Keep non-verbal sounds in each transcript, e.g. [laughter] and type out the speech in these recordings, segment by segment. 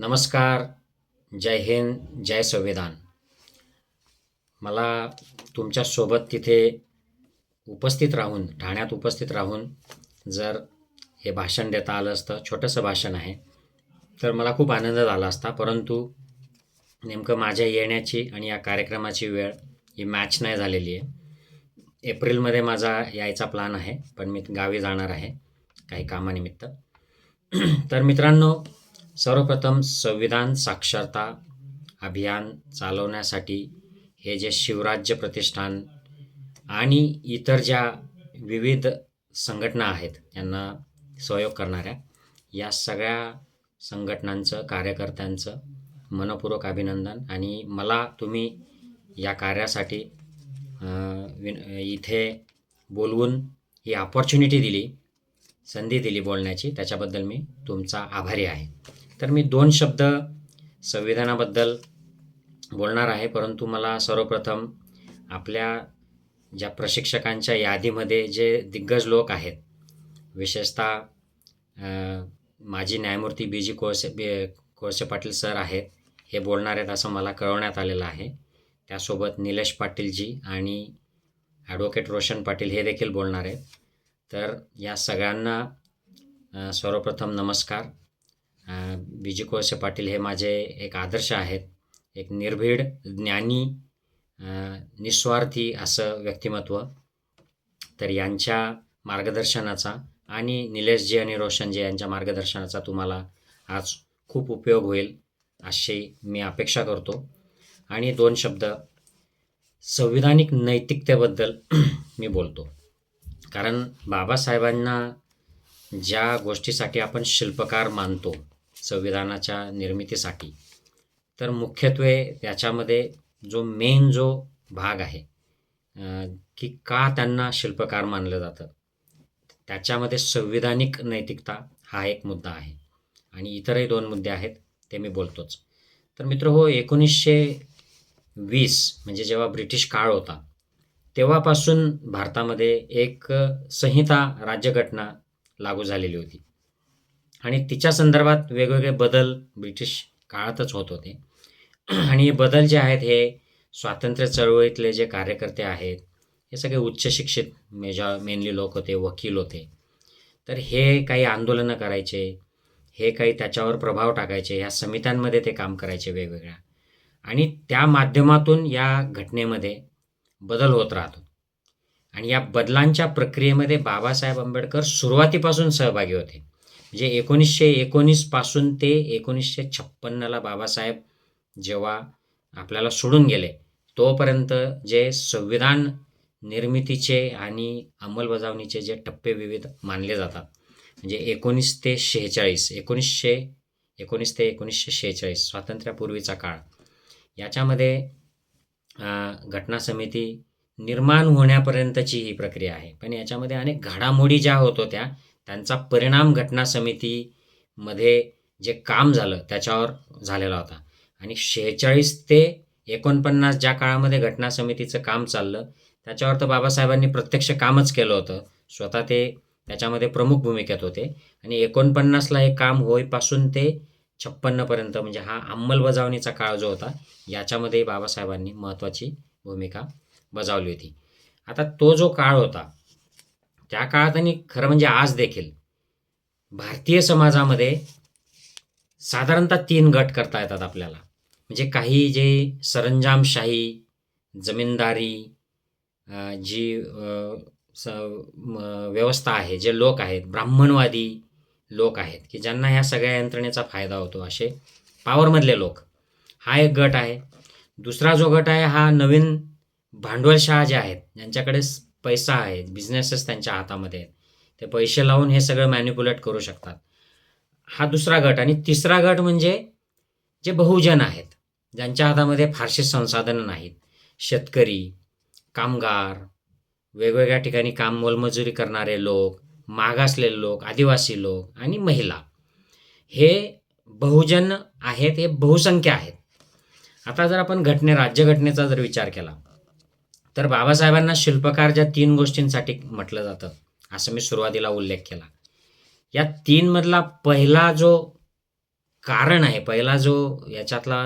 नमस्कार जय हिंद जय संविधान. मला तुमच्यासोबत तिथे उपस्थित राहून ठाण्यात उपस्थित राहून जर हे भाषण देता आलं असतं छोटंसं भाषण आहे तर मला खूप आनंद झाला असता. परंतु नेमकं माझ्या येण्याची आणि या कार्यक्रमाची वेळ ही मॅच नाही झालेली आहे. एप्रिलमध्ये माझा यायचा प्लॅन आहे पण मी गावी जाणार आहे काही कामानिमित्त. तर मित्रांनो सर्वप्रथम संविधान साक्षरता अभियान चालवण्यासाठी हे जे शिवराज्य प्रतिष्ठान आणि इतर ज्या विविध संघटना आहेत यांना सहयोग करणाऱ्या या सगळ्या संघटनांचं कार्यकर्त्यांचं मनपूर्वक अभिनंदन. आणि मला तुम्ही या कार्यासाठी विन इथे बोलवून ही अपॉर्च्युनिटी दिली संधी दिली बोलण्याची त्याच्याबद्दल मी तुमचा आभारी आहे. तर मी दोन शब्द संविधानाबद्दल बोलणार आहे परंतु मला सर्वप्रथम आपल्या ज्या प्रशिक्षकांच्या यादीमध्ये जे दिग्गज लोक आहेत विशेषतः माजी न्यायमूर्ती बी जी कोळसे बी कोळसे पाटील सर आहेत हे बोलणार आहेत असं मला कळवण्यात आलेलं आहे. त्यासोबत निलेश पाटीलजी आणि ॲडव्होकेट रोशन पाटील हे देखील बोलणार आहेत. तर या सगळ्यांना सर्वप्रथम नमस्कार. बी पाटील हे माझे एक आदर्श आहेत. एक निर्भीड ज्ञानी निस्वार्थी असं व्यक्तिमत्व. तर यांच्या मार्गदर्शनाचा आणि निलेशजी आणि रोशनजी यांच्या मार्गदर्शनाचा तुम्हाला आज खूप उपयोग होईल अशी मी अपेक्षा करतो. आणि दोन शब्द संविधानिक नैतिकतेबद्दल [clears throat] मी बोलतो. कारण बाबासाहेबांना ज्या गोष्टीसाठी आपण शिल्पकार मानतो संविधानाच्या निर्मितीसाठी. तर मुख्यत्वे त्याच्यामध्ये जो मेन जो भाग आहे की का त्यांना शिल्पकार मानलं जातं त्याच्यामध्ये संविधानिक नैतिकता हा एक मुद्दा आहे. आणि इतरही दोन मुद्दे आहेत ते मी बोलतोच. तर मित्र हो एकोणीसशे वीस म्हणजे जेव्हा ब्रिटिश काळ होता तेव्हापासून भारतामध्ये एक संहिता राज्यघटना लागू झालेली होती. आणि तिच्या संदर्भात वेगवेगळे बदल ब्रिटिश काळातच होत होते. आणि हे बदल जे आहेत हे स्वातंत्र्य चळवळीतले जे कार्यकर्ते आहेत हे सगळे उच्च शिक्षित मेजॉ मेनली लोक होते वकील होते. तर हे काही आंदोलनं करायचे हे काही त्याच्यावर प्रभाव टाकायचे ह्या समित्यांमध्ये ते काम करायचे वेगवेगळ्या. आणि त्या माध्यमातून या घटनेमध्ये बदल होत राहतो. आणि या बदलांच्या प्रक्रियेमध्ये बाबासाहेब आंबेडकर सुरुवातीपासून सहभागी होते. म्हणजे एकोणीसशे एकोणीसपासून ते एकोणीसशे छप्पन्नला बाबासाहेब जेव्हा आपल्याला सोडून गेले तोपर्यंत जे संविधान निर्मितीचे आणि अंमलबजावणीचे जे टप्पे विविध मानले जातात. म्हणजे एकोणीस ते शेहेचाळीस एकोणीसशे एकोणीस ते एकोणीसशे शेहेचाळीस स्वातंत्र्यापूर्वीचा काळ. याच्यामध्ये घटना समिती निर्माण होण्यापर्यंतची ही प्रक्रिया आहे. पण याच्यामध्ये अनेक घडामोडी ज्या होत होत्या त्यांचा परिणाम घटना समितीमध्ये जे काम झालं त्याच्यावर झालेला होता. आणि शेहेचाळीस ते एकोणपन्नास ज्या काळामध्ये घटना समितीचं काम चाललं त्याच्यावर तर बाबासाहेबांनी प्रत्यक्ष कामच केलं होतं. स्वतः ते त्याच्यामध्ये प्रमुख भूमिकेत होते. आणि एकोणपन्नासला हे काम होईपासून ते छप्पन्नपर्यंत म्हणजे हा अंमलबजावणीचा काळ जो होता याच्यामध्ये बाबासाहेबांनी महत्त्वाची भूमिका बजावली होती. आता तो जो काळ होता त्या काळात आणि खरं म्हणजे आज देखील भारतीय समाजामध्ये साधारणतः तीन गट करता येतात आपल्याला. म्हणजे काही जे सरंजामशाही जमीनदारी जी स म- व्यवस्था आहे जे लोक आहेत ब्राह्मणवादी लोक आहेत की ज्यांना ह्या सगळ्या यंत्रणेचा फायदा होतो असे पॉवरमधले लोक. हा एक गट आहे. दुसरा जो गट आहे हा नवीन भांडवलशाह जे आहेत ज्यांच्याकडे पैसा आहे बिझनेसेस त्यांच्या हातामध्ये आहेत. ते पैसे लावून हे सगळं मॅन्युप्युलेट करू शकतात. हा दुसरा गट आणि तिसरा गट म्हणजे जे बहुजन आहेत ज्यांच्या हातामध्ये फारसे संसाधनं नाहीत. शेतकरी कामगार वेगवेगळ्या ठिकाणी काम मोलमजुरी करणारे लोक मागासलेले लोक आदिवासी लोक आणि महिला. हे बहुजन आहेत हे बहुसंख्य आहेत. आता जर आपण घटने राज्यघटनेचा जर विचार केला तर बाबासाहेबांना शिल्पकार ज्या तीन गोष्टींसाठी म्हटलं जातं असं मी सुरुवातीला उल्लेख केला. या तीनमधला पहिला जो कारण आहे पहिला जो याच्यातला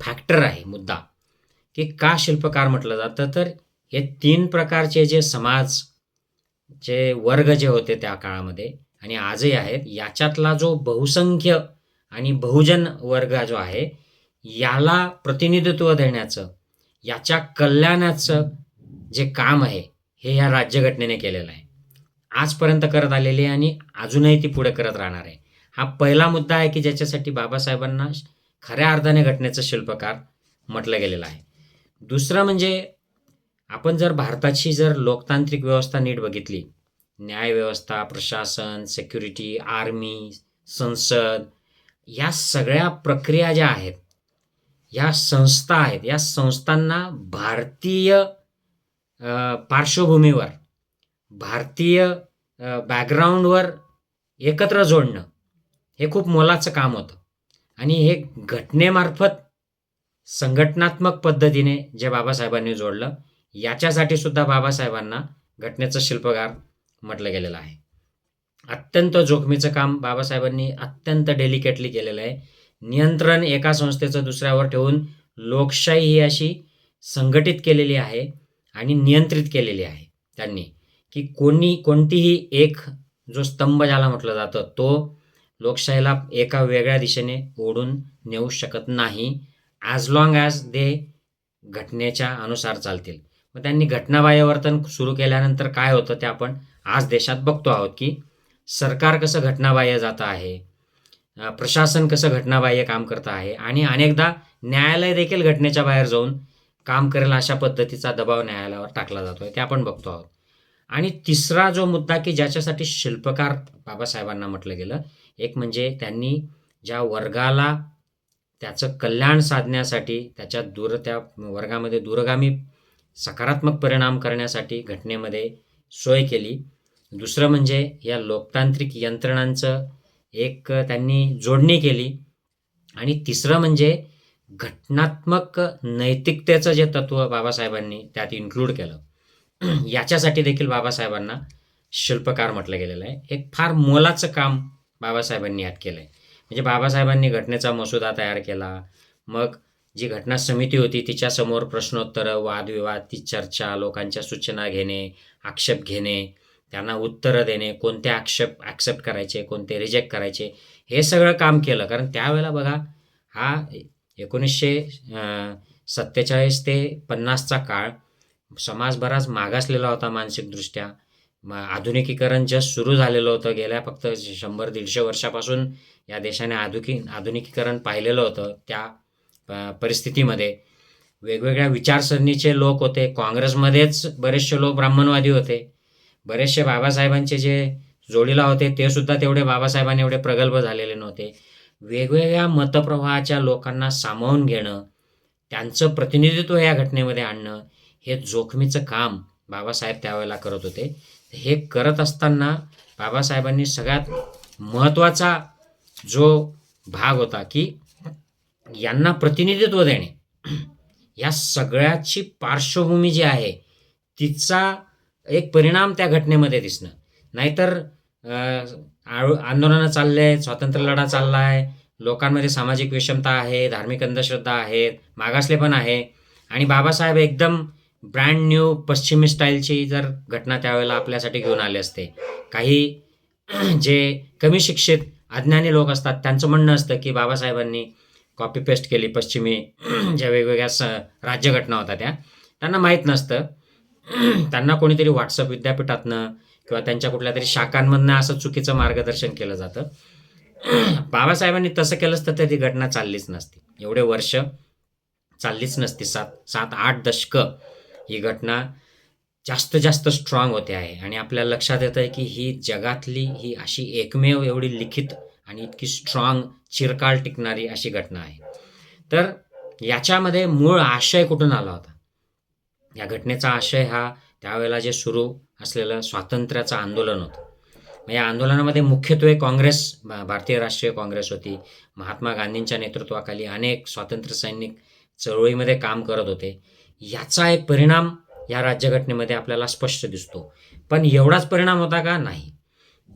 फॅक्टर आहे मुद्दा की का शिल्पकार म्हटलं जातं तर हे तीन प्रकारचे जे समाज जे वर्ग जे होते त्या काळामध्ये आणि आजही आहेत याच्यातला जो बहुसंख्य आणि बहुजन वर्ग जो आहे याला प्रतिनिधित्व देण्याचं याच्या कल्याणाचं जे काम आहे हे या राज्यघटनेने केलेलं आहे. आजपर्यंत करत आलेली आहे आणि अजूनही ती पुढे करत राहणार आहे. हा पहिला मुद्दा आहे की ज्याच्यासाठी बाबासाहेबांना खऱ्या अर्थाने घटनेचं शिल्पकार म्हटलं गेलेलं आहे. दुसरं म्हणजे आपण जर भारताची जर लोकतांत्रिक व्यवस्था नीट बघितली न्यायव्यवस्था प्रशासन सेक्युरिटी आर्मी संसद या सगळ्या प्रक्रिया ज्या आहेत ह्या संस्था आहेत. या संस्थांना भारतीय पार्श्वभूमीवर भारतीय बॅकग्राऊंडवर एकत्र जोडणं हे खूप मोलाचं काम होतं. आणि हे घटनेमार्फत संघटनात्मक पद्धतीने जे बाबासाहेबांनी जोडलं याच्यासाठी सुद्धा बाबासाहेबांना घटनेचं शिल्पकार म्हटलं गेलेलं आहे. अत्यंत जोखमीचं काम बाबासाहेबांनी अत्यंत डेलिकेटली केलेलं आहे. नियंत्रण एका संस्थेचं दुसऱ्यावर ठेवून लोकशाही ही अशी संघटित केलेली आहे आणि नियंत्रित केलेली आहे त्यांनी. की कोणी कोणतीही एक जो स्तंभ ज्याला म्हटलं जातं तो लोकशाहीला एका वेगळ्या दिशेने ओढून नेऊ शकत नाही ॲज लॉंग ॲज दे घटनेच्या अनुसार चालतील. मग त्यांनी घटनाबाह्य वर्तन सुरू केल्यानंतर काय होतं ते आपण आज देशात बघतो आहोत की सरकार कसं घटनाबाह्य जातं आहे प्रशासन कसं घटनाबाह्य काम करतं आहे आणि अनेकदा न्यायालय देखील घटनेच्या बाहेर जाऊन काम करेल अशा पद्धतीचा दबाव न्यायालयावर टाकला जातो आहे ते आपण बघतो आहोत. आणि तिसरा जो मुद्दा की ज्याच्यासाठी शिल्पकार बाबासाहेबांना म्हटलं गेलं एक म्हणजे त्यांनी ज्या वर्गाला त्याचं कल्याण साधण्यासाठी त्याच्या दूर त्या वर्गामध्ये दूरगामी सकारात्मक परिणाम करण्यासाठी घटनेमध्ये सोय केली. दुसरं म्हणजे या लोकतांत्रिक यंत्रणांचं एक त्यांनी जोडणी केली. आणि तिसरं म्हणजे घटनात्मक नैतिकतेचं जे तत्त्व बाबासाहेबांनी त्यात इन्क्लूड केलं. [clears throat] याच्यासाठी देखील बाबासाहेबांना शिल्पकार म्हटलं गेलेलं आहे. एक फार मोलाचं काम बाबासाहेबांनी यात केलं आहे म्हणजे बाबासाहेबांनी घटनेचा मसुदा तयार केला. मग जी घटना समिती होती तिच्यासमोर प्रश्नोत्तरं वादविवाद ती चर्चा लोकांच्या सूचना घेणे आक्षेप घेणे त्यांना उत्तरं देणे कोणते आक्षेप ॲक्सेप्ट करायचे कोणते रिजेक्ट करायचे हे सगळं काम केलं. कारण त्यावेळेला बघा हा एकोणीसशे सत्तेचाळीस ते पन्नासचा काळ समाज बराच मागासलेला होता मानसिकदृष्ट्या. म आधुनिकीकरण जस्ट सुरू झालेलं होतं गेल्या फक्त शंभर दीडशे वर्षापासून या देशाने आधुकी आधुनिकीकरण पाहिलेलं होतं त्या प- परिस्थितीमध्ये. वेगवेगळ्या विचारसरणीचे लोक होते. काँग्रेसमध्येच बरेचसे लोक ब्राह्मणवादी होते. बरेचसे बाबासाहेबांचे जे जोडीला होते ते सुद्धा तेवढे बाबासाहेबांनी एवढे प्रगल्भ झालेले नव्हते. वेगवेगळ्या मतप्रवाहाच्या लोकांना सामावून घेणं त्यांचं प्रतिनिधित्व या घटनेमध्ये आणणं हे जोखमीचं काम बाबासाहेब त्यावेळेला करत होते. हे करत असताना बाबासाहेबांनी सगळ्यात महत्त्वाचा जो भाग होता की यांना प्रतिनिधित्व देणे. या सगळ्याची पार्श्वभूमी जी आहे तिचा एक परिणाम त्या घटनेमध्ये दिसणं. नाहीतर आंदोलनं चालले आहेत स्वातंत्र्य लढा चालला आहे लोकांमध्ये सामाजिक विषमता आहे धार्मिक अंधश्रद्धा आहेत मागासलेपण आहे. आणि बाबासाहेब एकदम ब्रँड न्यू पश्चिमी स्टाईलची जर घटना त्यावेळेला आपल्यासाठी घेऊन आले असते. काही [clears throat] जे कमी शिक्षित अज्ञानी लोक असतात त्यांचं म्हणणं असतं की बाबासाहेबांनी कॉपी पेस्ट केली पश्चिमी [clears throat] ज्या वेगवेगळ्या स राज्यघटना होत्या त्या. त्यांना माहीत नसतं. त्यांना कोणीतरी व्हॉट्सअप विद्यापीठातनं किंवा त्यांच्या कुठल्या तरी शाखांमधनं असं चुकीचं मार्गदर्शन केलं जातं. बाबासाहेबांनी तसं केलंच तर ती घटना चाललीच नसती. एवढे वर्ष चाललीच नसती. सात सात आठ दशकं ही घटना जास्त जास्त स्ट्रॉंग होते आहे. आणि आपल्याला लक्षात येतं आहे की ही जगातली ही अशी एकमेव एवढी लिखित आणि इतकी स्ट्रॉंग चिरकाळ टिकणारी अशी घटना आहे. तर याच्यामध्ये मूळ आशय कुठून आला होता? या घटनेचा आशय हा त्यावेळेला जे सुरू असलेलं स्वातंत्र्याचं आंदोलन होतं. मग या आंदोलनामध्ये मुख्यत्वे काँग्रेस भारतीय राष्ट्रीय काँग्रेस होती. महात्मा गांधींच्या नेतृत्वाखाली अनेक स्वातंत्र्य सैनिक चळवळीमध्ये काम करत होते. याचा एक परिणाम या राज्यघटनेमध्ये आपल्याला स्पष्ट दिसतो. पण एवढाच परिणाम होता का? नाही.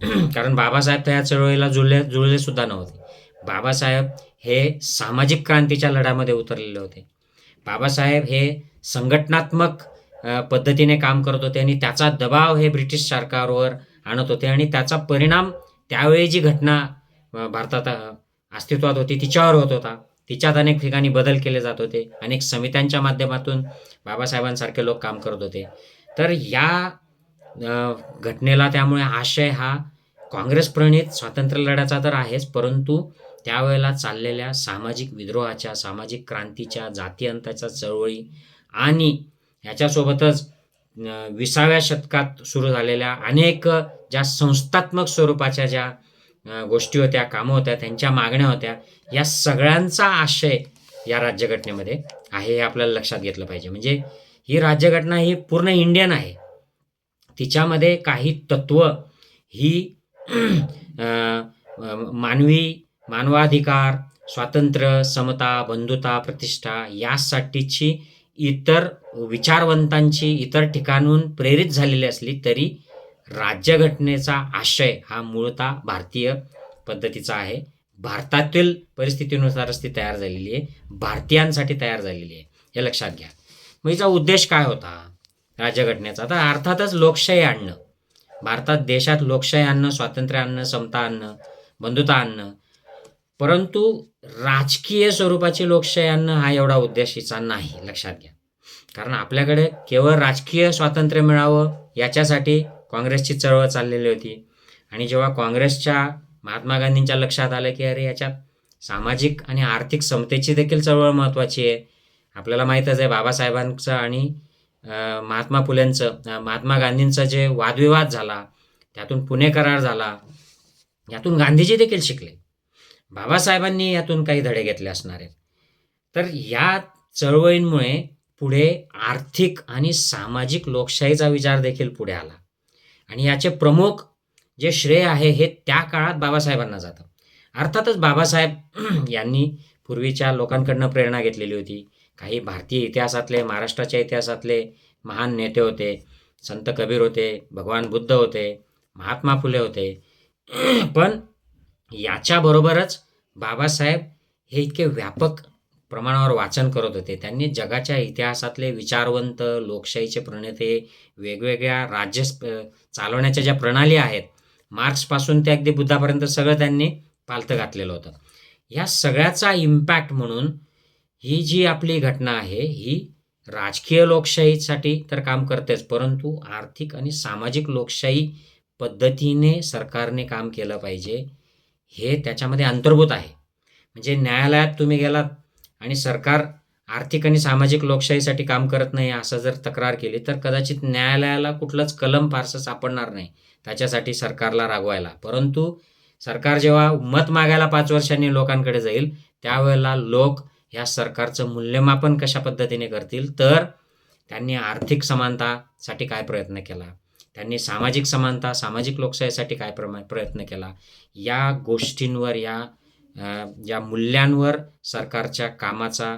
[clears throat] कारण बाबासाहेब तर या चळवळीला जुळले जुळले सुद्धा नव्हते. बाबासाहेब हे सामाजिक क्रांतीच्या लढ्यामध्ये उतरलेले होते. बाबासाहेब हे संघटनात्मक पद्धतीने काम करत होते आणि त्याचा दबाव हे ब्रिटिश सरकारवर आणत होते आणि त्याचा परिणाम त्यावेळी जी घटना भारतात अस्तित्वात होती तिच्यावर होत होता. तिच्यात अनेक ठिकाणी बदल केले जात होते. अनेक समित्यांच्या माध्यमातून बाबासाहेबांसारखे लोक काम करत होते. तर या घटनेला त्यामुळे आशय हा काँग्रेस प्रणित स्वातंत्र्य लढ्याचा तर आहेच परंतु त्यावेळेला चाललेल्या सामाजिक विद्रोहाच्या सामाजिक क्रांतीच्या जातीअंताच्या चळवळी आणि ह्याच्यासोबतच विसाव्या शतकात सुरू झालेल्या अनेक ज्या संस्थात्मक स्वरूपाच्या ज्या गोष्टी होत्या कामं होत्या त्यांच्या मागण्या होत्या या सगळ्यांचा आशय या राज्यघटनेमध्ये आहे हे आपल्याला लक्षात घेतलं पाहिजे. म्हणजे ही राज्यघटना ही पूर्ण इंडियन आहे. तिच्यामध्ये काही तत्व ही [clears throat] मानवी मानवाधिकार स्वातंत्र्य समता बंधुता प्रतिष्ठा यासाठीची इतर विचारवंतांची इतर ठिकाणून प्रेरित झालेली असली तरी राज्यघटनेचा आशय हा मूळतः भारतीय पद्धतीचा आहे. भारतातील परिस्थितीनुसारच ती तयार झालेली आहे. भारतीयांसाठी तयार झालेली आहे. हे लक्षात घ्या. मग हिचा उद्देश काय होता? राज्यघटनेचा. तर अर्थातच लोकशाही आणणं. भारतात देशात लोकशाही आणणं स्वातंत्र्य आणणं समता आणणं बंधुता आणणं परंतु राजकीय स्वरूपाची लोकशाही आणणं हा एवढा उद्देश हिचा नाही लक्षात घ्या. कारण आपल्याकडे केवळ राजकीय स्वातंत्र्य मिळावं याच्यासाठी काँग्रेसची चळवळ चाललेली होती. आणि जेव्हा काँग्रेसच्या महात्मा गांधींच्या लक्षात आलं की अरे याच्यात सामाजिक आणि आर्थिक समतेची देखील चळवळ महत्त्वाची आहे. आपल्याला माहीतच आहे बाबासाहेबांचं आणि महात्मा फुलेंचं महात्मा गांधींचा जे वादविवाद झाला त्यातून पुणे करार झाला यातून गांधीजी देखील शिकले. बाबासाहेबांनी यातून काही धडे घेतले असणार आहेत. तर या चळवळींमुळे पुढे आर्थिक आणि सामाजिक लोकशाहीचा विचार देखील पुढे आला. आणि याचे प्रमुख जे श्रेय आहे हे त्या काळात बाबासाहेबांना जातं. अर्थातच बाबासाहेब [clears throat] यांनी पूर्वीच्या लोकांकडनं प्रेरणा घेतलेली होती. काही भारतीय इतिहासातले महाराष्ट्राच्या इतिहासातले महान नेते होते. संत कबीर होते भगवान बुद्ध होते महात्मा फुले होते. [clears throat] पण याच्याबरोबरच बाबासाहेब हे इतके व्यापक प्रमाणावर वाचन करत होते. त्यांनी जगाच्या इतिहासातले विचारवंत लोकशाहीचे प्रणेते वेगवेगळ्या राज्य चालवण्याच्या ज्या प्रणाली आहेत मार्क्सपासून ते अगदी बुद्धापर्यंत सगळं त्यांनी पालतं घातलेलं होतं. ह्या सगळ्याचा इम्पॅक्ट म्हणून ही जी आपली घटना आहे ही राजकीय लोकशाहीसाठी तर काम करतेच परंतु आर्थिक आणि सामाजिक लोकशाही पद्धतीने सरकारने काम केलं पाहिजे. हे त्याच्यामध्ये अंतर्भूत आहे. म्हणजे न्यायालयात तुम्ही गेलात आणि सरकार आर्थिक आणि सामाजिक लोकशाहीसाठी काम करत नाही असं जर तक्रार केली तर कदाचित न्यायालयाला कुठलंच कलम फारसं सापडणार नाही त्याच्यासाठी सरकारला रागवायला. परंतु सरकार जेव्हा मत मागायला पाच वर्षांनी लोकांकडे जाईल त्यावेळेला लोक ह्या सरकारचं मूल्यमापन कशा पद्धतीने करतील तर त्यांनी आर्थिक समानतासाठी काय प्रयत्न केला? त्यांनी सामाजिक समानता सामाजिक लोकशाहीसाठी काय प्रमा प्रयत्न केला? या गोष्टींवर या या मूल्यांवर सरकारच्या कामाचा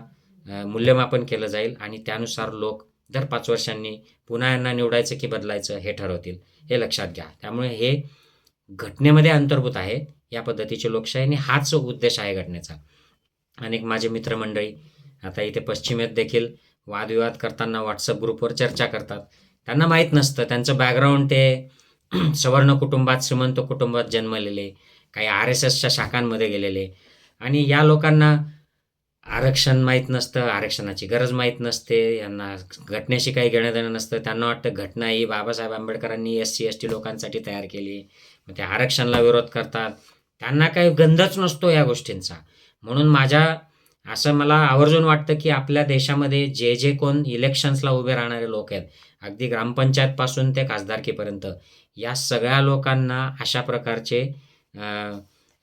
मूल्यमापन केलं जाईल आणि त्यानुसार लोक दर पाच वर्षांनी पुन्हा यांना निवडायचं की बदलायचं हे ठरवतील हे लक्षात घ्या. त्यामुळे हे घटनेमध्ये अंतर्भूत आहे. या पद्धतीची लोकशाही आणि हाच उद्देश आहे घटनेचा. अनेक माझे मित्रमंडळी आता इथे पश्चिमेत देखील वादविवाद करताना व्हॉट्सअप ग्रुपवर चर्चा करतात. त्यांना माहीत नसतं. त्यांचं बॅकग्राऊंड ते [clears throat] सवर्ण कुटुंबात श्रीमंत कुटुंबात जन्मलेले काही आर एस एसच्या शाखांमध्ये गेलेले. आणि या लोकांना आरक्षण माहीत नसतं आरक्षणाची गरज माहीत नसते यांना घटनेशी काही घेणं देणं नसतं. त्यांना वाटतं घटना ही बाबासाहेब आंबेडकरांनी एस सी एस टी लोकांसाठी तयार केली मग ते आरक्षणाला विरोध करतात. त्यांना काही गंधच नसतो या गोष्टींचा. म्हणून माझ्या असं मला आवर्जून वाटतं की आपल्या देशामध्ये जे जे कोण इलेक्शन्सला उभे राहणारे लोक आहेत अगदी ग्रामपंचायतपासून ते खासदारकीपर्यंत या सगळ्या लोकांना अशा प्रकारचे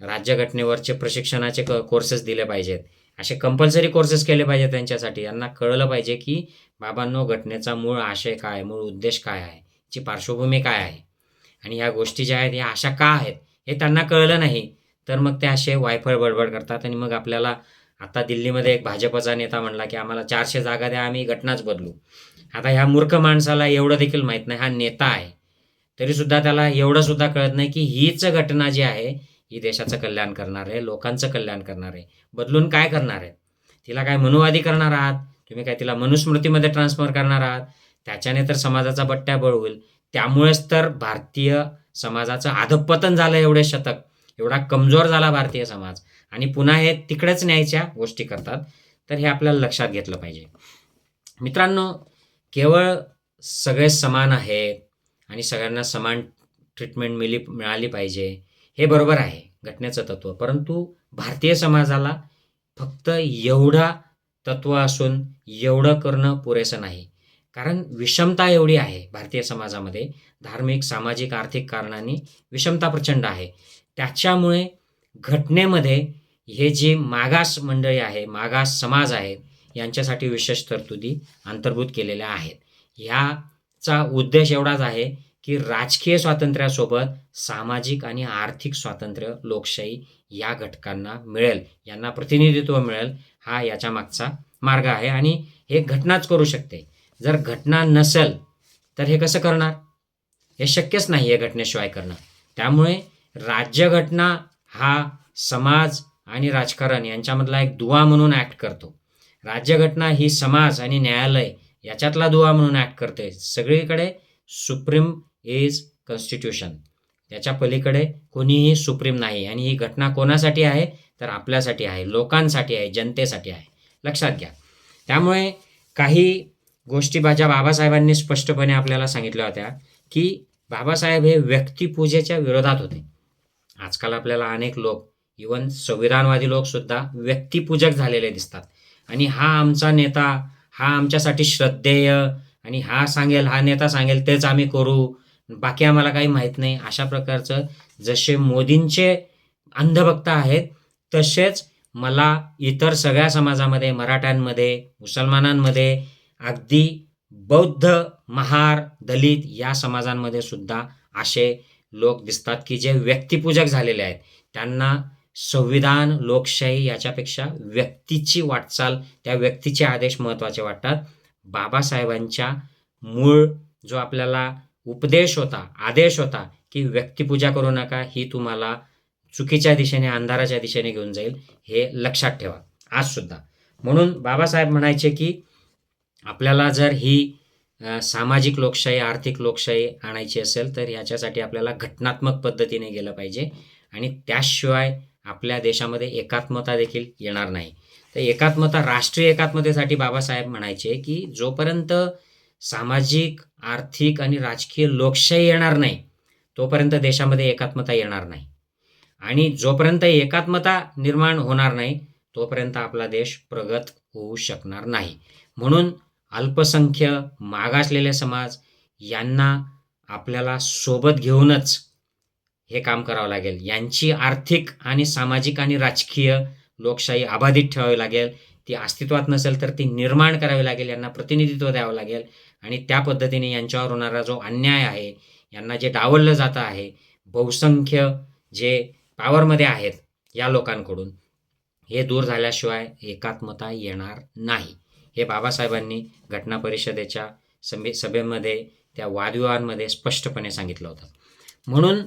राज्यघटनेवरचे प्रशिक्षणाचे क कोर्सेस दिले पाहिजेत. असे कंपल्सरी कोर्सेस केले पाहिजेत त्यांच्यासाठी. यांना कळलं पाहिजे की बाबांनो घटनेचा मूळ आशय काय मूळ उद्देश काय आहे? ची पार्श्वभूमी काय आहे? आणि ह्या गोष्टी ज्या आहेत या अशा का आहेत? हे त्यांना कळलं नाही. तर मग ते असे वायफळ बडबड करतात आणि मग आपल्याला आता दिल्लीमध्ये एक भाजपचा नेता म्हणला की आम्हाला चारशे जागा द्या आम्ही घटनाच बदलू. आता ह्या मूर्ख माणसाला एवढं देखील माहीत नाही हा नेता आहे. तरीसुद्धा त्याला एवढं सुद्धा कळत नाही की हीच घटना जी आहे ही देशाचं कल्याण करणार आहे लोकांचं कल्याण करणार आहे. बदलून काय करणार आहे? तिला काय मनुवादी करणार आहात? तुम्ही काय तिला मनुस्मृतीमध्ये ट्रान्सफर करणार आहात? त्याच्याने तर समाजाचा बट्ट्या बळ होईल त्यामुळेच तर भारतीय समाजाचं अधपतन झालं एवढे शतक. एवढा कमजोर झाला भारतीय समाज. आणि पुन्हा हे तिकडेच न्यायच्या गोष्टी करतात. तर हे आपल्याला लक्षात घेतलं पाहिजे. मित्रांनो केवळ सगळे समान आहेत आणि सगळ्यांना समान ट्रीटमेंट मिली मिळाली पाहिजे हे बरोबर आहे घटनेचं तत्त्व परंतु भारतीय समाजाला फक्त एवढा तत्त्व असून एवढं करणं पुरेसं नाही. कारण विषमता एवढी आहे भारतीय समाजामध्ये. धार्मिक सामाजिक आर्थिक कारणांनी विषमता प्रचंड आहे. त्याच्यामुळे घटनेमध्ये हे जे मागास मंडळी आहे मागास समाज आहेत यांच्यासाठी विशेष तरतुदी अंतर्भूत केलेल्या आहेत. ह्याचा उद्देश एवढाच आहे की राजकीय स्वातंत्र्यासोबत सामाजिक आणि आर्थिक स्वातंत्र्य लोकशाही या घटकांना मिळेल यांना प्रतिनिधित्व मिळेल हा याच्या मागचा मार्ग आहे. आणि हे घटनाच करू शकते. जर घटना नसेल तर हे कसं करणार? हे शक्यच नाही आहे घटनेशिवाय करणं. त्यामुळे राज्यघटना हा समाज आणि राजकारण यांच्यामधला एक दुवा म्हणून ॲक्ट करतो. राज्यघटना ही समाज आणि न्यायालय याच्यातला दुवा म्हणून ॲक्ट करते. सगळीकडे सुप्रीम इज कॉन्स्टिट्यूशन त्याच्या पलीकडे कोणीही सुप्रीम नाही. आणि ही घटना कोणासाठी आहे? तर आपल्यासाठी आहे. लोकांसाठी आहे. जनतेसाठी आहे. लक्षात घ्या. त्यामुळे काही गोष्टी माझ्या बाबासाहेबांनी स्पष्टपणे आपल्याला सांगितल्या होत्या की बाबासाहेब हे व्यक्तिपूजेच्या विरोधात होते. आजकाल आपल्याला अनेक लोक इवन संविधानवादी लोकसुद्धा व्यक्तिपूजक झालेले दिसतात. आणि हा आमचा नेता हा आमच्यासाठी श्रद्धेय आणि हा सांगेल हा नेता सांगेल तेच आम्ही करू. बाकी आम्हाला काही माहीत नाही. अशा प्रकारचं जसे मोदींचे अंधभक्त आहेत तसेच मला इतर सगळ्या समाजामध्ये मराठ्यांमध्ये मुसलमानांमध्ये अगदी बौद्ध महार दलित या समाजांमध्ये सुद्धा असे लोक दिसतात की जे व्यक्तिपूजक झालेले आहेत. त्यांना संविधान लोकशाही याच्यापेक्षा व्यक्तीची वाटचाल त्या व्यक्तीचे आदेश महत्त्वाचे वाटतात. बाबासाहेबांच्या मूळ जो आपल्याला उपदेश होता आदेश होता की व्यक्तिपूजा करू नका ही तुम्हाला चुकीच्या दिशेने अंधाराच्या दिशेने घेऊन जाईल हे लक्षात ठेवा. आज सुद्धा. म्हणून बाबासाहेब म्हणायचे की आपल्याला जर ही सामाजिक लोकशाही आर्थिक लोकशाही आणायची असेल तर याच्यासाठी आपल्याला घटनात्मक पद्धतीने गेलं पाहिजे. आणि त्याशिवाय आपल्या देशामध्ये एकात्मता देखील येणार नाही. तर एकात्मता राष्ट्रीय एकात्मतेसाठी बाबासाहेब म्हणायचे की जोपर्यंत सामाजिक आर्थिक आणि राजकीय लोकशाही येणार नाही तोपर्यंत देशामध्ये एकात्मता येणार नाही. आणि जोपर्यंत एकात्मता निर्माण होणार नाही तोपर्यंत आपला देश प्रगत होऊ शकणार नाही. म्हणून अल्पसंख्य मागासलेले समाज यांना आपल्याला सोबत घेऊनच हे काम करावं लागेल. यांची आर्थिक आणि सामाजिक आणि राजकीय लोकशाही अबाधित ठेवावी लागेल. ती अस्तित्वात नसेल तर ती निर्माण करावी लागेल. यांना प्रतिनिधित्व द्यावं लागेल. आणि त्या पद्धतीने यांच्यावर होणारा जो अन्याय आहे यांना जे डावललं जातं आहे बहुसंख्य जे पॉवरमध्ये आहेत या लोकांकडून हे दूर झाल्याशिवाय एकात्मता येणार नाही. हे बाबासाहेबांनी घटना परिषदेच्या सभे सभेमध्ये त्या वादविवादांमध्ये स्पष्टपणे सांगितलं होतं. म्हणून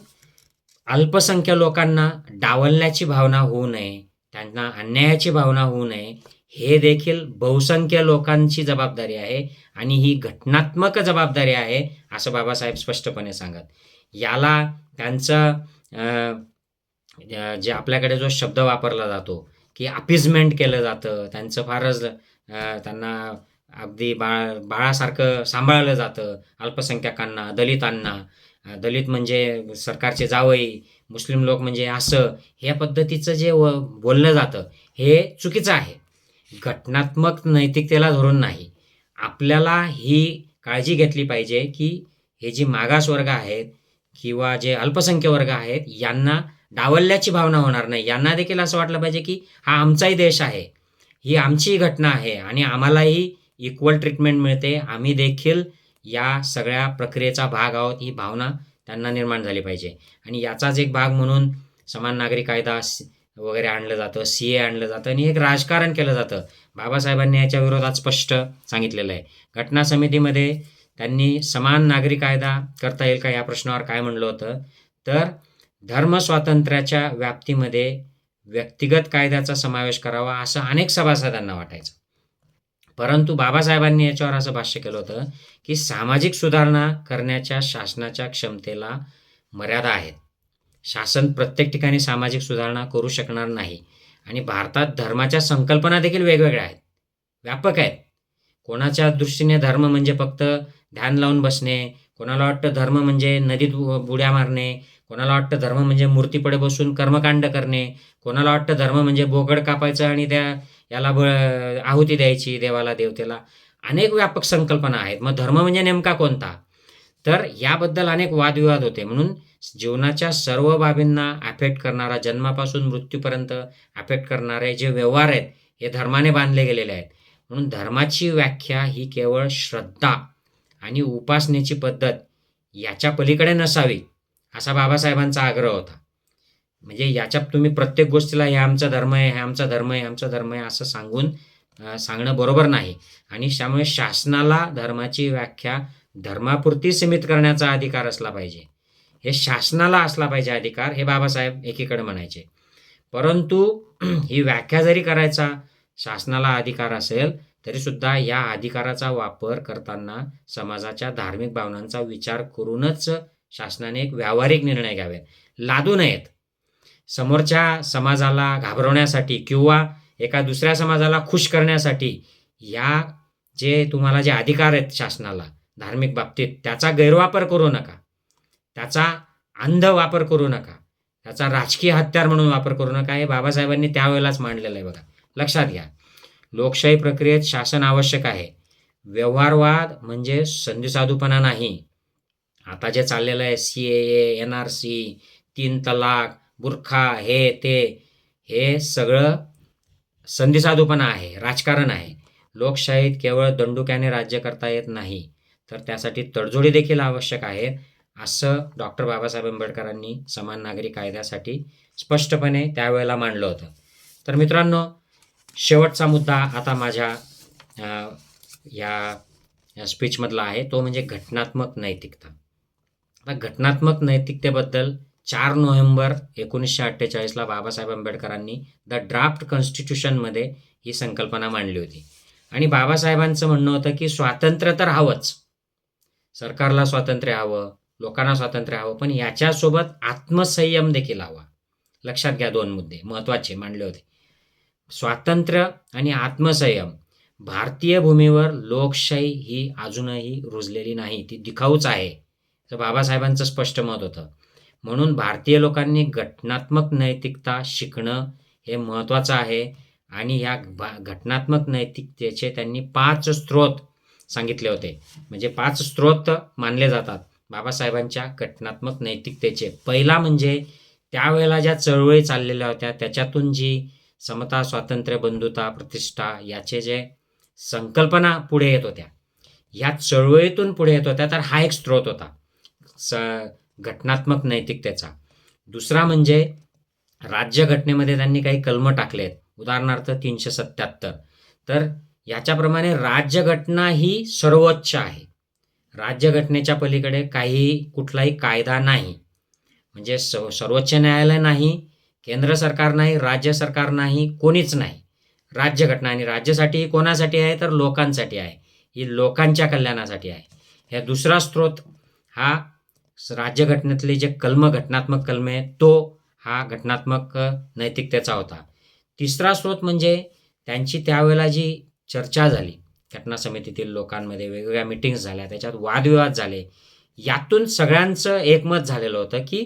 अल्पसंख्य लोकांना डावलण्याची भावना होऊ नये त्यांना अन्यायाची भावना होऊ नये हे देखील बहुसंख्य लोकांची जबाबदारी आहे आणि ही घटनात्मक जबाबदारी आहे असं बाबासाहेब स्पष्टपणे सांगत. याला त्यांचं जे आपल्याकडे जो शब्द वापरला जातो की अपिजमेंट केलं जातं त्यांचं फारच त्यांना अगदी बाळ बाळासारखं सांभाळलं जातं अल्पसंख्याकांना दलितांना दलित म्हणजे सरकारचे जावई मुस्लिम लोक म्हणजे असं ह्या पद्धतीचं जे व बोललं जातं हे चुकीचं आहे. घटनात्मक नैतिकतेला धरून नाही. आपल्याला ही काळजी घेतली पाहिजे की हे जी मागासवर्ग आहेत किंवा जे अल्पसंख्य वर्ग आहेत यांना डावलल्याची भावना होणार नाही. यांना देखील असं वाटलं पाहिजे की हा आमचाही देश आहे ही आमची घटना आहे आणि आम्हालाही इक्वल ट्रीटमेंट मिळते. आम्ही देखील या सगळ्या प्रक्रियेचा भाग आहोत ही भावना त्यांना निर्माण झाली पाहिजे. आणि याचाच एक भाग म्हणून समान नागरी कायदा वगैरे आणलं जातं सी ए आणलं जातं आणि एक राजकारण केलं जातं. बाबासाहेबांनी याच्या विरोधात स्पष्ट सांगितलेलं आहे. घटना समितीमध्ये त्यांनी समान नागरी कायदा करता येईल का या प्रश्नावर काय म्हणलं होतं? तर धर्मस्वातंत्र्याच्या व्याप्तीमध्ये व्यक्तिगत कायद्याचा समावेश करावा असं अनेक सभासदांना वाटायचं. परंतु बाबासाहेबांनी याच्यावर असं भाष्य केलं होतं की सामाजिक सुधारणा करण्याच्या शासनाच्या क्षमतेला मर्यादा आहेत. शासन प्रत्येक ठिकाणी सामाजिक सुधारणा करू शकणार नाही आणि भारतात धर्माच्या संकल्पना देखील वेगवेगळ्या आहेत. व्यापक आहेत. कोणाच्या दृष्टीने धर्म म्हणजे फक्त ध्यान लावून बसणे कोणाला वाटतं धर्म म्हणजे नदीत बुड्या मारणे कोणाला वाटतं धर्म म्हणजे मूर्तीपुढे बसून कर्मकांड करणे? कोणाला वाटतं धर्म म्हणजे बोकड कापायचं आणि त्या याला ब आहुती द्यायची देवाला देवतेला? अनेक व्यापक संकल्पना आहेत. मग धर्म म्हणजे नेमका कोणता? तर याबद्दल अनेक वादविवाद होते. म्हणून जीवनाच्या सर्व बाबींना अफेक्ट करणारा जन्मापासून मृत्यूपर्यंत अफेक्ट करणारे जे व्यवहार आहेत हे धर्माने बांधले गेलेले आहेत. म्हणून धर्माची व्याख्या ही केवळ श्रद्धा आणि उपासनेची पद्धत याच्या पलीकडे नसावी. असा बाबासाहेबांचा आग्रह होता. म्हणजे याच्यात तुम्ही प्रत्येक गोष्टीला हे आमचा धर्म आहे हे आमचा धर्म आहे आमचा धर्म आहे असं सांगून सांगणं बरोबर नाही. आणि त्यामुळे शासनाला धर्माची व्याख्या धर्मापुरती सीमित करण्याचा अधिकार असला पाहिजे. हे शासनाला असला पाहिजे अधिकार हे बाबासाहेब एकीकडे म्हणायचे. परंतु ही व्याख्या जरी करायचा शासनाला अधिकार असेल तरी सुद्धा या अधिकाराचा वापर करताना समाजाच्या धार्मिक भावनांचा विचार करूनच शासनाने एक व्यावहारिक निर्णय घ्यावेत. लादू नयेत. समोरच्या समाजाला घाबरवण्यासाठी किंवा एका दुसऱ्या समाजाला खुश करण्यासाठी या जे तुम्हाला जे अधिकार आहेत शासनाला धार्मिक बाबतीत त्याचा गैरवापर करू नका. त्याचा अंध वापर करू नका. त्याचा राजकीय हत्यार म्हणून वापर करू नका. हे बाबासाहेबांनी त्यावेळेलाच मांडलेलं आहे बघा. लक्षात घ्या. लोकशाही प्रक्रियेत शासन आवश्यक आहे. व्यवहारवाद म्हणजे संधिसाधूपणा नाही. आता जे चाललेलं आहे C A N R C तीन तलाक बुरखा हे ते हे सगळं संधिसाधूपणा आहे राजकारण आहे. लोकशाहीत केवळ दंडुक्याने राज्य करता येत नाही तर त्यासाठी तडजोडी देखील आवश्यक आहेत असं डॉक्टर बाबासाहेब आंबेडकरांनी समान नागरी कायद्यासाठी स्पष्टपणे त्यावेळेला मांडलं होतं. तर मित्रांनो शेवटचा मुद्दा आता माझ्या या या स्पीचमधला आहे तो म्हणजे घटनात्मक नैतिकता. आता घटनात्मक नैतिकतेबद्दल चार नोव्हेंबर एकोणीसशे अठ्ठेचाळीसला बाबासाहेब आंबेडकरांनी द ड्राफ्ट कॉन्स्टिट्यूशनमध्ये ही संकल्पना मांडली होती. आणि बाबासाहेबांचं म्हणणं होतं की स्वातंत्र्य तर हवंच. सरकारला स्वातंत्र्य हवं लोकांना स्वातंत्र्य हवं पण याच्यासोबत आत्मसंयम देखील हवा. लक्षात घ्या दोन मुद्दे महत्त्वाचे मांडले होते. स्वातंत्र्य आणि आत्मसंयम. भारतीय भूमीवर लोकशाही ही अजूनही रुजलेली नाही ती दिखाऊच आहे. तर बाबासाहेबांचं स्पष्ट मत होतं. म्हणून भारतीय लोकांनी घटनात्मक नैतिकता शिकणं हे महत्त्वाचं आहे आणि ह्या भा- घटनात्मक नैतिकतेचे त्यांनी पाच स्रोत सांगितले होते. म्हणजे पाच स्रोत मानले जातात बाबासाहेबांच्या घटनात्मक नैतिकतेचे. पहिला म्हणजे त्यावेळेला ज्या चळवळी चाललेल्या होत्या त्याच्यातून जी समता स्वातंत्र्य बंधुता प्रतिष्ठा याचे जे संकल्पना पुढे येत होत्या या चळवळीतून पुढे येत होत्या तर हा एक स्रोत होता. स घटनात्मक नैतिकतेचा. दुसरा म्हणजे राज्यघटनेमध्ये त्यांनी काही कलमं टाकलेत उदाहरणार्थ तीनशे सत्याहत्तर. तर याच्याप्रमाणे राज्यघटना ही सर्वोच्च आहे. राज्यघटनेच्या पलीकडे काही कुठलाही कायदा नाही. म्हणजे स सर्वोच्च न्यायालय नाही केंद्र सरकार नाही राज्य सरकार नाही कोणीच नाही. राज्यघटना आणि राज्यासाठी ही कोणासाठी आहे तर लोकांसाठी आहे. ही लोकांच्या कल्याणासाठी आहे. ह्या दुसरा स्रोत हा राज्यघटनेतले जे कलम घटनात्मक कलमे आहे तो हा घटनात्मक नैतिकतेचा होता. तिसरा स्रोत म्हणजे त्यांची त्यावेळेला जी चर्चा झाली घटना समितीतील लोकांमध्ये वेगवेगळ्या मिटिंग्स झाल्या त्याच्यात वादविवाद झाले. यातून सगळ्यांचं एकमत झालेलं होतं की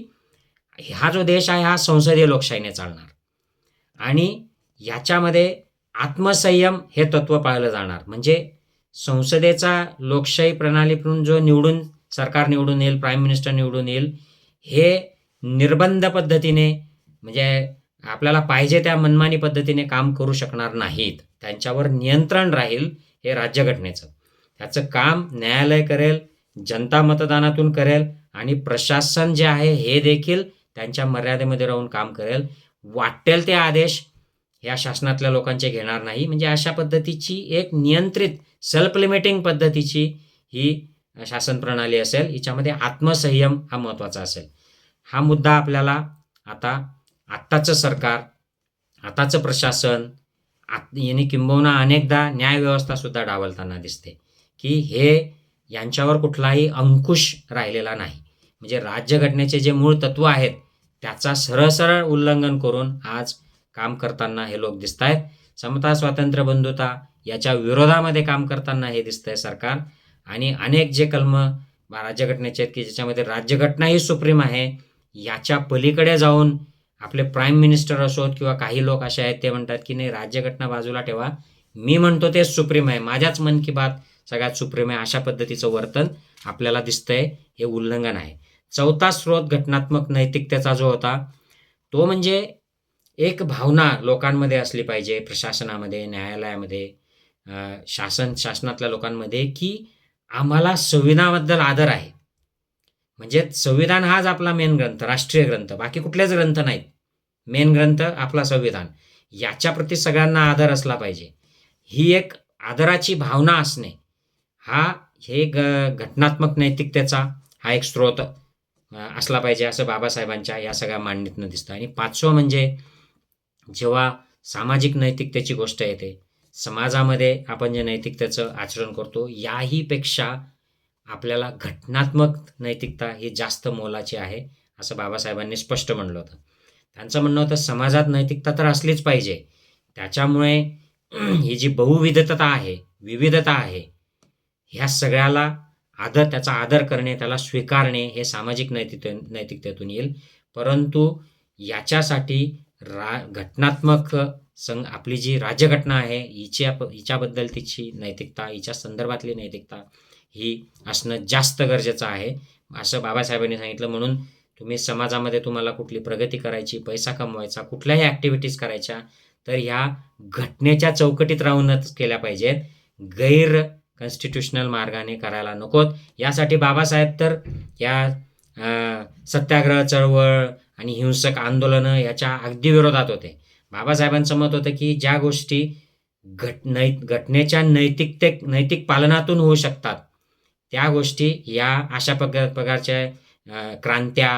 हा जो देश आहे हा संसदीय लोकशाहीने चालणार. आणि याच्यामध्ये आत्मसंयम हे तत्त्व पाळलं जाणार. म्हणजे संसदेचा लोकशाही प्रणालीतून जो निवडून सरकार निवडून येईल प्राईम मिनिस्टर निवडून येईल हे निर्बंध पद्धतीने म्हणजे आपल्याला पाहिजे त्या मनमानी पद्धतीने काम करू शकणार नाहीत. त्यांच्यावर नियंत्रण राहील हे राज्यघटनेचं. त्याचं काम न्यायालय करेल जनता मतदानातून करेल आणि प्रशासन जे आहे हे देखील त्यांच्या मर्यादेमध्ये राहून काम करेल. वाटेल ते आदेश या शासनातल्या लोकांचे घेणार नाही. म्हणजे अशा पद्धतीची एक नियंत्रित सेल्फ लिमिटिंग पद्धतीची ही शासन प्रणाली असेल हिच्यामध्ये आत्मसंयम हा महत्त्वाचा असेल. हा मुद्दा आपल्याला आता आत्ताचं सरकार आताचं प्रशासन आत यांनी किंबहुना अनेकदा न्यायव्यवस्थासुद्धा डावलताना दिसते की हे यांच्यावर कुठलाही अंकुश राहिलेला नाही. म्हणजे राज्यघटनेचे जे मूळ तत्व आहेत त्याचा सरळ सरळ उल्लंघन करून आज काम करताना हे लोक दिसत आहेत समता स्वातंत्र्य बंधुता याच्या विरोधामध्ये काम करताना हे दिसतंय सरकार. आणि अनेक जे कलम राज्यघटनेचे आहेत की ज्याच्यामध्ये राज्यघटना ही सुप्रीम आहे याच्या पलीकडे जाऊन आपले प्राईम मिनिस्टर असोत किंवा काही लोक असे आहेत ते म्हणतात की नाही राज्यघटना बाजूला ठेवा. मी म्हणतो ते सुप्रीम आहे. माझ्याच मन की बात सगळ्यात सुप्रीम आहे अशा पद्धतीचं वर्तन आपल्याला दिसतंय हे उल्लंघन आहे. चौथा स्रोत घटनात्मक नैतिकतेचा जो होता तो म्हणजे एक भावना लोकांमध्ये असली पाहिजे प्रशासनामध्ये न्यायालयामध्ये शासन शासनातल्या लोकांमध्ये की आम्हाला संविधानाबद्दल आदर आहे. म्हणजे संविधान हाच आपला मेन ग्रंथ राष्ट्रीय ग्रंथ. बाकी कुठलेच ग्रंथ नाहीत. मेन ग्रंथ आपला संविधान. याच्याप्रती सगळ्यांना आदर असला पाहिजे. ही एक आदराची भावना असणे हा हे ग घटनात्मक नैतिकतेचा हा एक स्रोत असला पाहिजे असं बाबासाहेबांच्या या सगळ्या मांडणीतनं दिसतं. आणि पाचवं म्हणजे जेव्हा सामाजिक नैतिकतेची गोष्ट येते समाजामध्ये आपण जे नैतिकतेचं आचरण करतो याहीपेक्षा आपल्याला घटनात्मक नैतिकता ही जास्त मोलाची आहे असं बाबासाहेबांनी स्पष्ट म्हणलं होतं. त्यांचं म्हणणं होतं समाजात नैतिकता तर असलीच पाहिजे. त्याच्यामुळे [clears throat] ही जी बहुविधता आहे विविधता आहे ह्या सगळ्याला आदर त्याचा आदर करणे त्याला स्वीकारणे हे सामाजिक नैतिकते नैतिकतेतून येईल. परंतु याच्यासाठी रा घटनात्मक संघ आपली जी राज्यघटना आहे हिच्या हिच्याबद्दल तिची नैतिकता हिच्या संदर्भातली नैतिकता ही असणं जास्त गरजेचं आहे असं बाबासाहेबांनी सांगितलं. म्हणून तुम्ही समाजामध्ये तुम्हाला कुठली प्रगती करायची पैसा कमवायचा कुठल्याही ॲक्टिव्हिटीज करायच्या तर ह्या घटनेच्या चौकटीत राहूनच केल्या पाहिजेत. गैर कॉन्स्टिट्युशनल मार्गाने करायला नकोत. यासाठी बाबासाहेब तर या सत्याग्रह चळवळ आणि हिंसक आंदोलनं याच्या अगदी विरोधात होते. बाबासाहेबांचं मत होतं की ज्या गोष्टी घट नै घटनेच्या नैतिकते नैतिक पालनातून होऊ शकतात त्या गोष्टी या अशा प्रकार प्रकारच्या क्रांत्या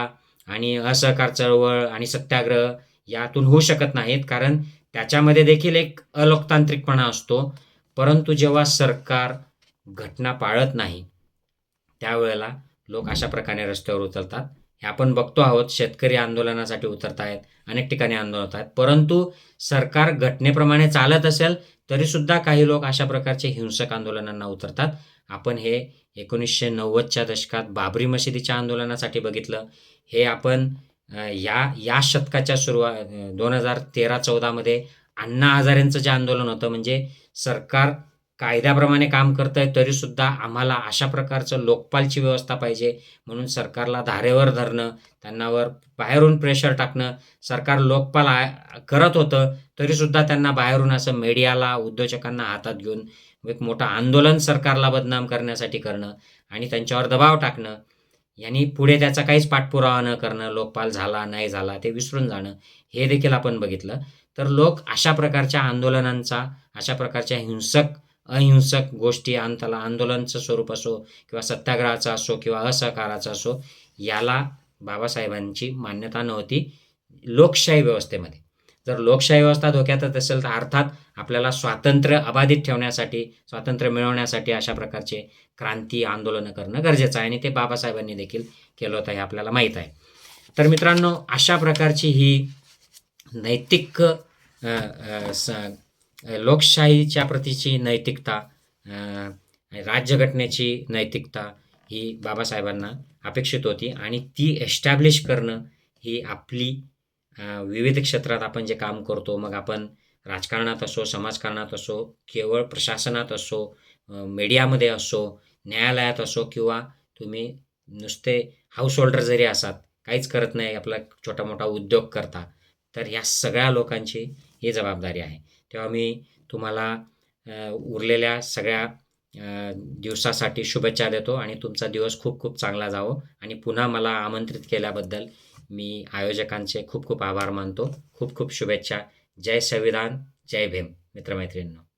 आणि असहकार चळवळ आणि सत्याग्रह यातून होऊ शकत नाहीत. कारण त्याच्यामध्ये देखील एक अलोकतांत्रिकपणा असतो. परंतु जेव्हा सरकार घटना पाळत नाही त्यावेळेला लोक अशा प्रकारे रस्त्यावर उतरतात. हे आपण बघतो आहोत शेतकरी आंदोलनासाठी उतरत आहेत अनेक ठिकाणी आंदोलन होत आहेत परंतु सरकार घटनेप्रमाणे चालत असेल तरीसुद्धा काही लोक अशा प्रकारचे हिंसक आंदोलनांना उतरतात. आपण हे एकोणीसशे नव्वदच्या दशकात बाबरी मशिदीच्या आंदोलनासाठी बघितलं. हे आपण या या शतकाच्या सुरुवात दोन हजार तेरा चौदामध्ये अण्णा हजारेंचं जे आंदोलन होतं म्हणजे सरकार कायद्याप्रमाणे काम करत आहे तरीसुद्धा आम्हाला अशा प्रकारचं लोकपालची व्यवस्था पाहिजे. म्हणून सरकारला धारेवर धरणं त्यांनावर बाहेरून प्रेशर टाकणं सरकार लोकपाल आ- करत होतं तरीसुद्धा त्यांना बाहेरून असं मीडियाला उद्योजकांना हातात घेऊन एक मोठं आंदोलन सरकारला बदनाम करण्यासाठी करणं आणि त्यांच्यावर दबाव टाकणं यांनी पुढे त्याचा काहीच पाठपुरावा न करणं लोकपाल झाला नाही झाला ते विसरून जाणं हे देखील आपण बघितलं. तर लोक अशा प्रकारच्या आंदोलनांचा अशा प्रकारच्या हिंसक अहिंसक गोष्टी आणि त्याला आंदोलनचं स्वरूप असो किंवा सत्याग्रहाचा असो किंवा असहकाराचा असो याला बाबासाहेबांची मान्यता नव्हती लोकशाही व्यवस्थेमध्ये. जर लोकशाही व्यवस्था धोक्यात असेल तर अर्थात आपल्याला स्वातंत्र्य अबाधित ठेवण्यासाठी स्वातंत्र्य मिळवण्यासाठी अशा प्रकारचे क्रांती आंदोलनं करणं गरजेचं आहे आणि ते बाबासाहेबांनी देखील केलं होतं हे आपल्याला माहीत आहे. तर मित्रांनो अशा प्रकारची ही नैतिक स- लोकशाहीच्या प्रतीची नैतिकता राज्यघटनेची नैतिकता ही बाबासाहेबांना अपेक्षित होती आणि ती एस्टॅब्लिश करणं ही आपली विविध क्षेत्रात आपण जे काम करतो मग आपण राजकारणात असो समाजकारणात असो केवळ प्रशासनात असो मीडियामध्ये असो न्यायालयात असो किंवा तुम्ही नुसते हाऊस होल्डर जरी असात काहीच करत नाही आपला छोटा मोठा उद्योग करता तर ह्या सगळ्या लोकांची ही जबाबदारी आहे. तेव्हा मी तुम्हाला उरलेल्या सगळ्या दिवसासाठी शुभेच्छा देतो आणि तुमचा दिवस खूप खूप चांगला जावो. आणि पुन्हा मला आमंत्रित केल्याबद्दल मी आयोजकांचे खूप खूप आभार मानतो. खूप खूप शुभेच्छा. जय संविधान. जय भीम. मित्रमैत्रिणींनो.